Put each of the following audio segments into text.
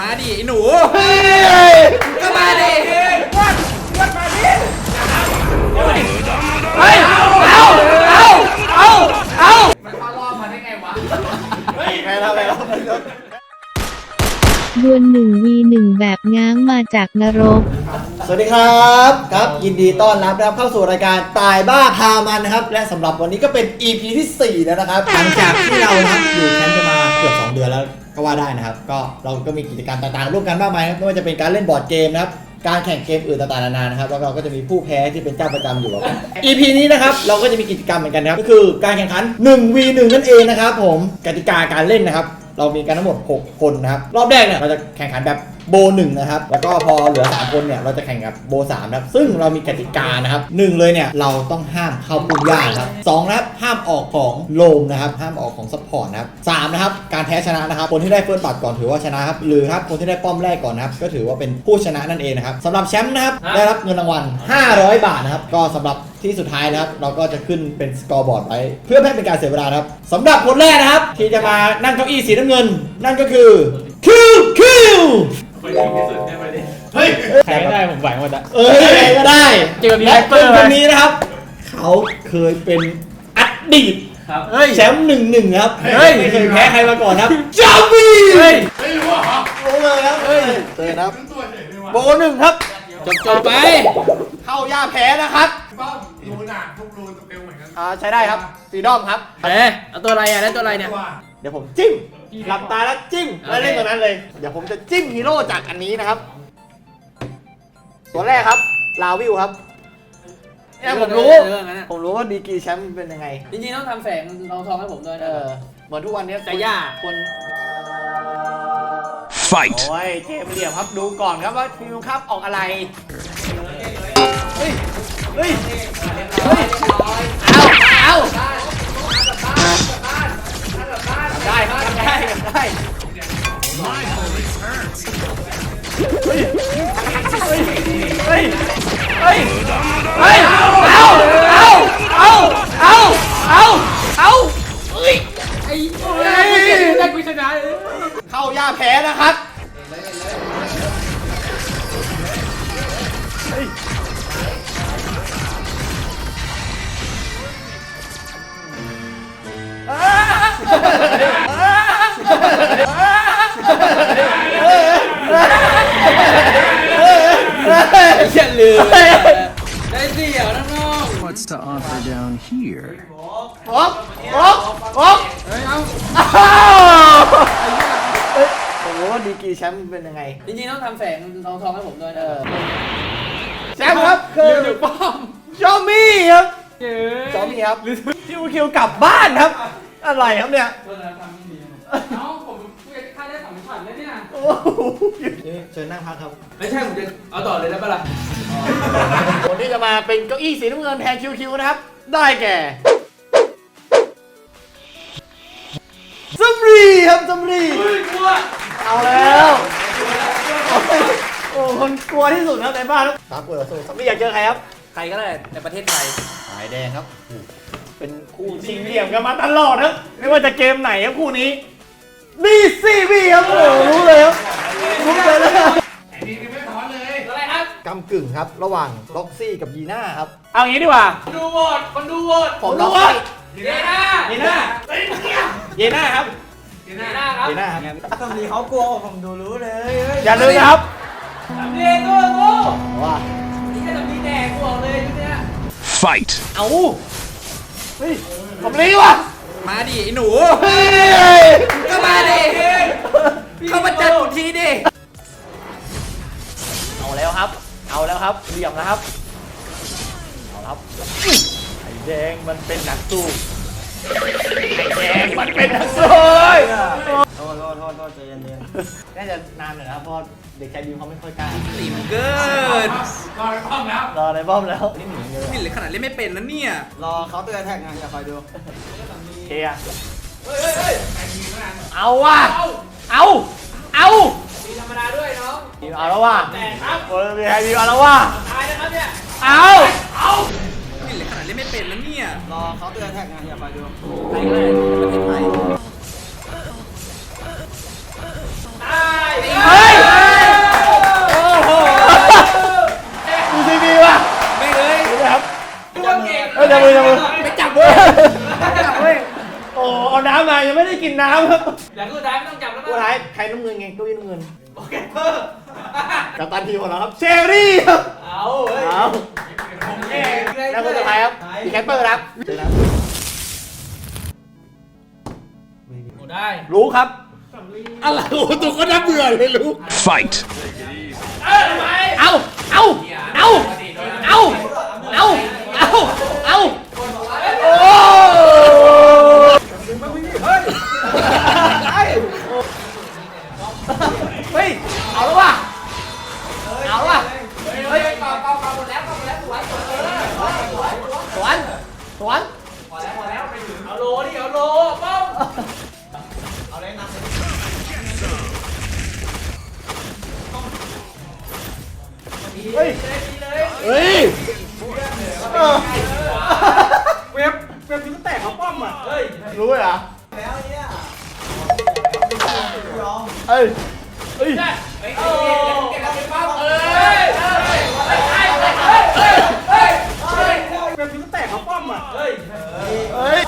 มาดิไอ้หนูเฮ้ยก็มาดิเฮ้ยเอาเอาเอาเอาเอามันเข้ารอบมาได้ไงวะใครทำอะไรแล้วดวล1 v 1แบบง้างมาจากนรก สวัสดีครับครับ ยินดีต้อนรับนะครับเข้าสู่รายการตายบ้าพามันนะครับ และสำหรับวันนี้ก็เป็น EP ที่ 4 แล้วนะครับ หลังจากที่เรานะครับอยู่แคมป์กันมา เกือบ2 เดือนแล้วก็ว่าได้นะครับ ก็เราก็มีกิจกรรมต่างๆ ร่วมกันมากมายครับไม่ว่าจะเป็นการเล่นบอร์ดเกมนะครับการแข่งเกมอื่นต่างๆนานานะครับแล้วเราก็จะมีผู้แพ้ที่เป็นเจ้าประจำอยู่ครับ EP นี้นะครับเราก็จะมีกิจกรรมเหมือนกันนะครับก็คือการแข่งขัน 1v 1 นั่นเองนะครับผมกติกาการเล่นนะครับ เรามีกันทั้งหมด 6 คนนะครับรอบแรกเนี่ยเราจะแข่งขันแบบ โบหนึ่งนะครับ แล้วก็พอเหลือ 3 คนเนี่ยเราจะแข่งกับโบสามนะครับ ซึ่งเรามีกติกานะครับหนึ่งเลยเนี่ยเราต้องห้ามเข้าปุ่มย่านะครับสองนะครับห้ามออกของโลมนะครับ ห้ามออกของซัพพอร์ตนะครับสามนะครับการแพ้ชนะนะครับ คนที่ได้เฟิร์สบัตรก่อนถือว่าชนะครับ หรือครับคนที่ได้ป้อมแรกก่อนนะครับ ก็ถือว่าเป็นผู้ชนะนั่นเองนะครับสำหรับแชมป์นะครับได้รับเงินรางวัล 500 บาทนะครับ ก็สำหรับที่สุดท้ายนะครับ เราก็จะขึ้นเป็นสกอร์บอร์ดไว้เพื่อไม่ให้เป็นการเสียเวลานะครับสำหรับคนแรกนะครับ ที่จะมานั่งเก้าอี้สีน้ำเงิน นั่นก็คือคิวคิว ใครก็ได้ผมไหวหมดอะเอ้ยใครก็ได้เจอมีและแฮกเกอร์ คนนี้นะครับ เขาเคยเป็นอดีตเฮ้ย แชมป์หนึ่งหนึ่งครับเฮ้ย ไม่เคยแพ้ใครมาก่อนครับจามี่เฮ้ยโอ้เลยครับเฮ้ยเจอครับโบหนึ่งครับ จบจบไป เข้าย่าแพ้นะครับรูนอะทุกรูนเร็วเหมือนกันอ่าใช้ได้ครับฟรีดอมครับ เอ๊ะเอาตัวอะไรอะได้ตัวอะไรเนี่ย ว่าเดี๋ยวผมจิ้ม หลับตาแล้วจิ้มแล้วเล่นตัวนั้นเลย เดี๋ยวผมจะจิ้มฮีโร่จากอันนี้นะครับ ตัวแรกครับ ลาวิวครับเนี่ยผมรู้เรื่องนั้นอะผมรู้ว่าดีกรีแชมป์เป็นยังไง จริงๆต้องทำแสงทองทองให้ผมด้วยเอนะ อเหมือนทุกวันนี้แต่ยาก คน Fight! โอ้ยเกมเหลี่ยมครับดูก่อนครับว่าทีมครับออกอะไร เฮ้ย เฮ้ย เฮ้ย เอาเอาได้ครับ ได้เฮ้ยเฮ้ยเฮ้ยเฮ้ยเอาเอาเอาเอาเอาเอาเอาเฮ้ยไอ้เฮ้ยได้กุชนะเข้าย่าแพ้นะครับ อย่าลืมได้เสี่ยวน้อง What's to offer down here? โอ๊กโอ๊กโอ๊กๆเฮ้ยเอาอ้าวเอ้ยผมรู้ว่าดีกรีแชมป์เป็นยังไง จริงๆต้องทำแสงทองทองให้ผมด้วยเอนะอแชมป์ครับคือลืมป้อมจอมมี่ครับเย้จอมมี่ครับคิวคิวกลับบ้านครับ อะไรครับเนี่ยตัวนั้นทำไม่ดีน้อง นี่ยโอ้โหนี่เชิญนั่งพักครับ ไม่ใช่ผมจะเอาต่อเลยได้ปะล่ะคนที่จะมาเป็นเก้าอี้สีน้ำเงินแทนคิวคิวนะครับ ได้แก่ซัมรีครับซัมรีเอาแล้วโอ้คนกลัวที่สุดครับในบ้านตามกลัวต่อสู้ซัมรีอยากเจอใครครับ ใครก็ได้ในประเทศไทยสายแดงครับ เป็นคู่ชิงเหลี่ยมกันมาตลอดครับไม่ว่าจะเกมไหนครับคู่นี้ บีซีบีครับโอ้โหรู้เลยครับรู้เลยนะไอ้นี่คือไม่ถอนเลยอะไรครับ กำกึ่งครับ ระหว่างล็อกซี่กับยีน่าครับเอางี้ดีกว่า ดูโหวตคนดูโหวตผมล็อกซี่เยน่าเยน่าเยน่าครับเยน่าครับยีน่าครับอย่าลืมนะครับสามเดียโง่โง่ว่านี่แค่สามดีแดกกูบอกเลยชุดเนี้ย Fight! เอาเฮ้ยผมรีว่ะมาดิไอ้หนูเฮ้ยก็มา ดิเข้ามาจัดกูทีดิ เอาแล้วครับ เอาแล้วครับ เหลี่ยมนะครับ เอาครับ ไอ้แดงมันเป็นนักสู้ ไอ้แดงมันเป็นนักสู้โทษโทษโทษโทษใจเย็นๆน่าจะนานหน่อยนะครับเพราะเด็กชายบิวเขาไม่ค่อยกล้าหลิมเกินรอไปพร้อมแล้วรอในบ้อมแล้วนี่หนีเลยนี่เหลือขนาดเล่นไม่เป็นนะเนี่ย รอเขาเตือนแท็กไงอย่าคอยดูเฮียเฮ้ยเฮ้ย เฮ้ยเอาว่ะ เอาเอา เอามีธรรมดาด้วยน้องเอาแล้วว่ะแต่ครับโอ้ยมีใครมีเอาแล้วว่ะ ตายนะครับเนี่ย เอานี่เหลือขนาดเล่นไม่เป็นนะเนี่ย รอเขาเตือนแท็กไงอย่าคอยดูใครก็ได้ในประเทศไทยตาย เฮ้ย กินน้ำครับแต่คือท้ายไม่ต้องจับแล้วผู้มั้งท้ายใครน้ำเงินไงเก้าอี้น้ำเงินโอเคเพิ่มกับตันทีมของเราครับเชอรี่ครับเอาเฮ้ยเอาแล้วคนสุดท้ายครับดีแคปเปอร์ครับเจอแล้วโอ้ได้ รู้ครับ อะไรโอ้โหตัวก็น่าเบื่อเลยรู้ Fight. เอาเอาเอาเอา เฮ้ยเฮ้ยเว็บเว็บนี้แตกเขาป้อมอะเฮ้ยรู้เหรอเฮ้ยเฮ้ยโอ้เว็บนี้แตกเขาป้อมอะเฮ้ยเฮ้ย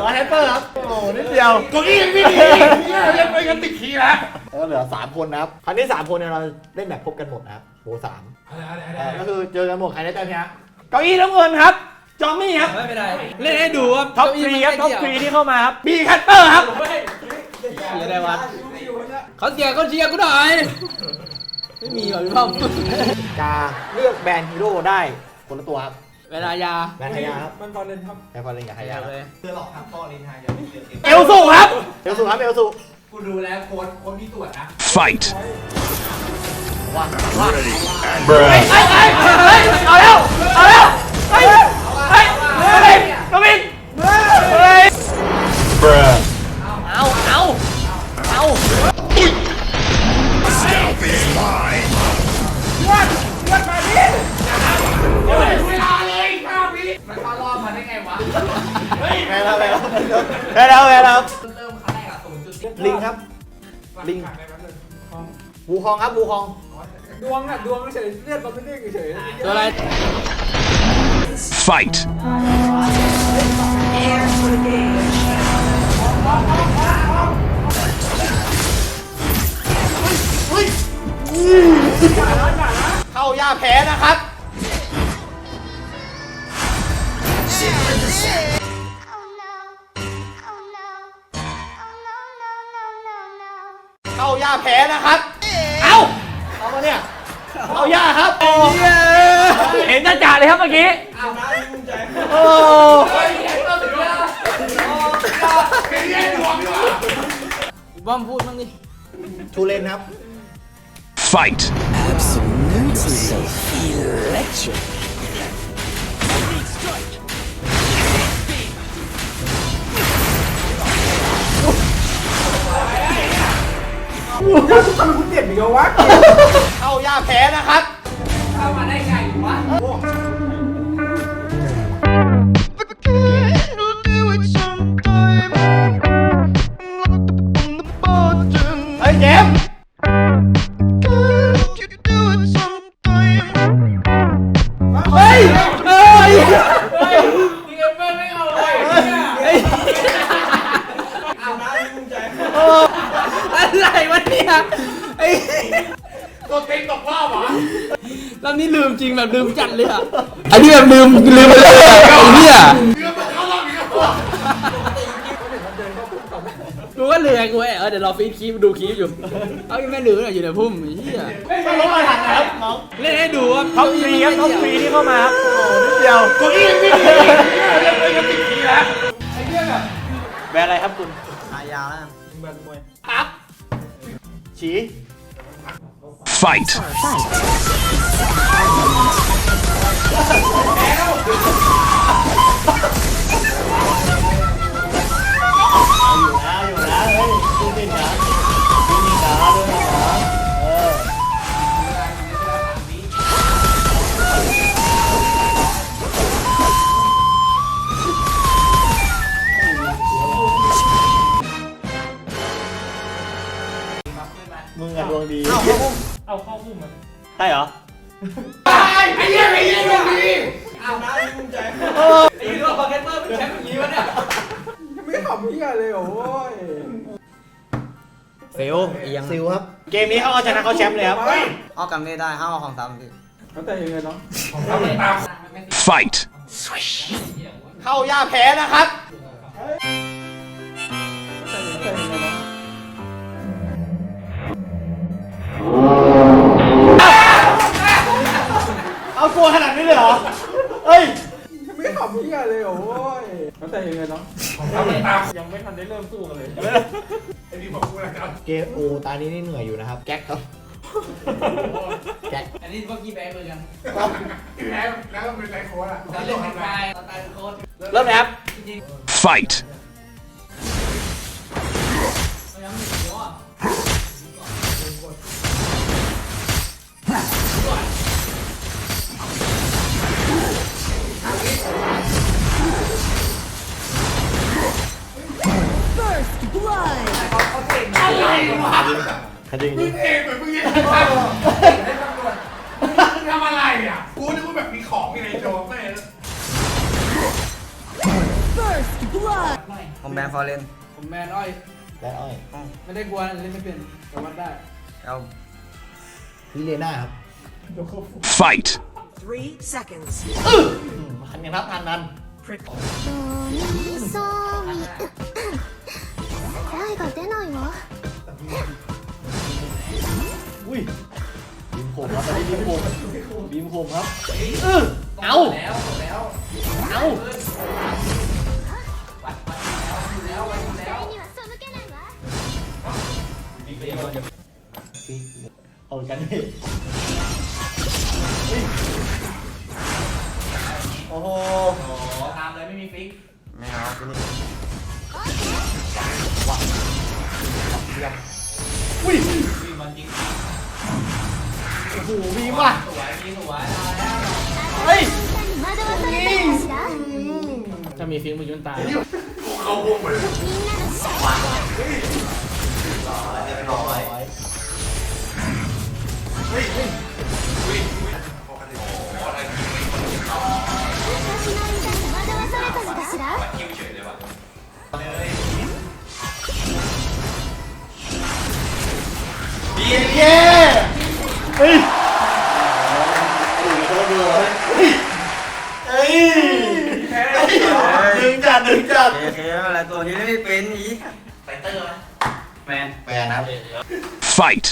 ร้อยแฮปเปอร์ครับ โอ้โหนิ ดเดียวเก้าอี้ยังไม่ดีเนี่ยยังไม่กันติดขี้แล้วแล้วก็เหลือสามคนนะครับครั้งนี้สามคนเนี่ยเราเล่นแบบพบกันหมดนะครับโหสามก็คือเจอกันหมดใครได้แต้มชนะเก้าอี้น้ำเงินครับ จอมมี่ครับ ไม่เป็นไรเล่นให้ดูว่าท็อปทรีครับท็อปทรีที่เข้ามาครับบีคัตเตอร์ครับเฮ้ยเสียได้วะเขาเสียเขาเชียร์กูหน่อย ไม่มีหรอพี่ป้อมกาเลือกแบรนด์ฮีโร่ได้คนละตัวครับ เวลายาแบรนด์ไฮยาครับมันพอเล่นครับแบรนด์พอเล่นกับไฮยาครับเลยเอลสูครับ เอลสูครับเอลสูกูดูแล้วโค้ดโค้ดมีตรวจนะ Fight. ว้า Bruh. เฮ้ยเฮ้ยเฮ้ยเอาแล้วเอาแล้ว แพ้แล้วแพ้แล้วแพ้แล้วเริ่มครั้งแรกอะศูนย์จุดสิบลิงครับ ลิง บูคองครับบูคองตัวอะไร Fight. เข้าย่าแพ้นะครับ ย่าแพ้นะครับ เอาเอามาเนี่ย เอาย่าครับโอ้เห็นจ่าเลยครับเมื่อกี้โอ้พี่ป้อมพูดบ้างดิทูเลนครับ Fight. เข้าย่าแพ้นะครับ เข้ามาได้ไงวะ รอบเหรอรอบนี้ลืมจริงแบบลืมจัดเลยอะอันนี้แบบลืมลืมไปเลยอะไอ้เหี้ยเรือมันเข้ารอบอีกแล้วกูก็เหลือกูเออเดี๋ยวรอฟีดคลิปดูคลิปอยู่เอายังไม่เหลืออยู่ในพุ่มไอ้เหี้ยไม่รู้มาทันนะครับน้องเล่นให้ดูว่าท็อปทรีครับท็อปทรีที่เข้ามาครับโอ้โหนิดเดียวเก้าอี้ยังไม่ดียังไม่กันติดขี้แล้วแบรนด์อะไรครับคุณอายาแล้วแบรนด์มวยครับฉี Fight. อ มึงอะดวงดีเอาเข้าพุ่มเอาเข้าพุ่มมันใช่เหรอไอ้เหี้ยไอ้เหี้ยยังดีอ้าวนะภูมิใจไอ้ที่ว่าพอแคสเปอร์เป็นแชมป์อย่างนี้วะเนี่ยไม่ขำเหี้ยเลยโอ้ยเซลยังซิลครับ เกมนี้เขาเอาชนะเขาแชมป์เลยครับเอากำนี้ได้ห้ามเอาของซ้ำพี่แล้วแต่ยังไงเนาะ Fight. เข้าย่าแพ้นะครับ ยังไม่ทันได้เริ่มสู้กันเลยเกมโอตานี้นี่เหนื่อยอยู่นะครับ แก๊กครับแก๊กอันนี้เมื่อกี้แบงค์เหมือนกันแล้วก็เป็นไรโค้ดอะตอนเล่นเป็นใครตอนตายเป็นโค้ดเริ่มนะครับจริง Fight. กลัวเล่นไม่เป็นแต่วัดได้เอา พี่เลน่าครับ Fight. Three seconds. ทันกันครับทันนั้น そうみ声が出ないわ อุ้ยบีมโคมครับตอนนี้บีมโคมบีมโคมครับเอา แล้วแล้ว เอา เอากันดิโอ้โหขอตามเลยไม่มีฟิกอุ้ยวิ่งมันจริงโอ้โหบีมว่ะสวยมีสวยเอาแล้วเฮ้ย みんなに惑わされたのかしら ถ้ามีฟิงมึงยุ่นตาย みんなのシャ 私の歌に惑わされたのかしら เย้เฮ้ยเฮ้ยดึงจัดดึงจัด โอเคอะไรตัวนี้ไม่เป็นอีไฟเตอร์ แมนแปลนะครับ Fight.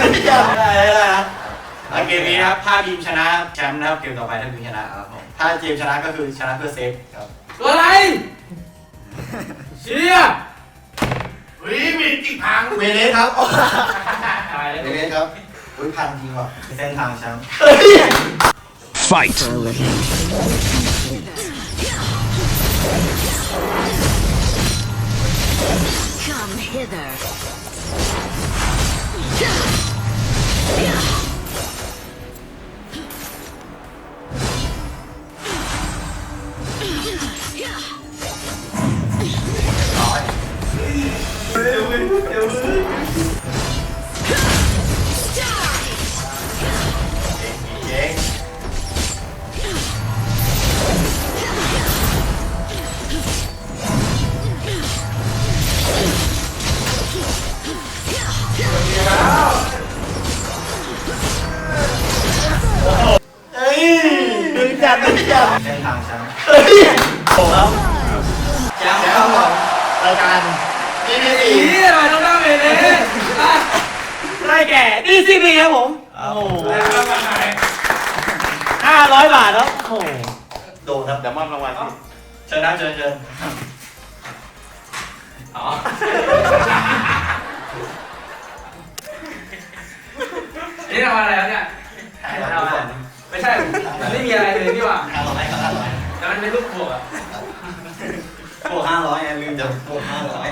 ดึงจัดดึงจัดได้แล้วนะเกมนี้นะครับถ้าทีมชนะแชมป์นะครับเกมต่อไปถ้าทีมชนะครับผมถ้าทีมชนะก็คือชนะเพื่อเซฟครับตัวอะไร เชียร์เฮ้ยมีจริงพังเวเลสครับตายแล้วเวเลสครับอุ้ยพังจริงว่ะเส้นทางแชมป์ Fight. Come hither. เผมครับแชมป์ครับผมรายการอีนี่ทำไมต้องนั่งเองเลยอะได้แก่ดีซีบีครับผม โอ้โหห้าร้อยบาทครับโอ้โหโดนครับเดี๋ยวมอบรางวัลเชิญนะเชิญเชิญอ๋อเอ๊ะทำอะไรเนี่ยไม่ใช่มันไม่มีอะไรเลยนี่หว่า ห้าร้อยก็ห้าร้อยแต่มันเป็นรูปบวกอะบวกห้าร้อยไงลืมจะบวกห้าร้อย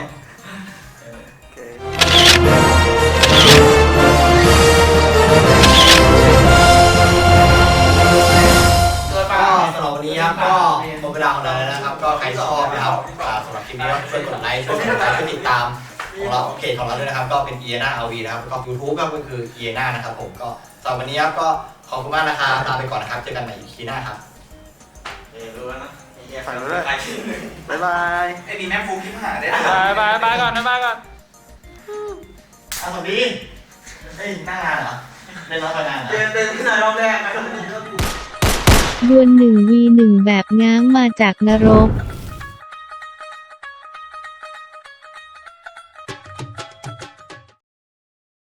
ตัวเปก็ล่าสำหรับวันนี้ครับก็หมดเวลาของเราแล้วนะครับ ก็ใครชอบนะครับอ่าสำหรับคลิปนี้ก็ช่วยกดไลค์ช่วยกดไลค์ช่วยติดตามของเราเพจของเราด้วยนะครับ ก็เป็นเอียนาอาวีนะครับก็ยูทูบก็คือเอียนานะครับผมก็สำหรับวันนี้ครับก็ขอบคุณมากนะครับลาไปก่อนนะครับเจอกันใหม่อีพีหน้าครับ รู้แล้วนะฝันรู้เลยบ๊ายบายไอ้นี่แม่ฟูคิดหาได้บายบายบายก่อนบายบายก่อนอะสวัสดีเฮ้ยหน้างานเหรอเล่นน้อยกว่างานเหรอดวล1 v 1แบบง้างมาจากนรก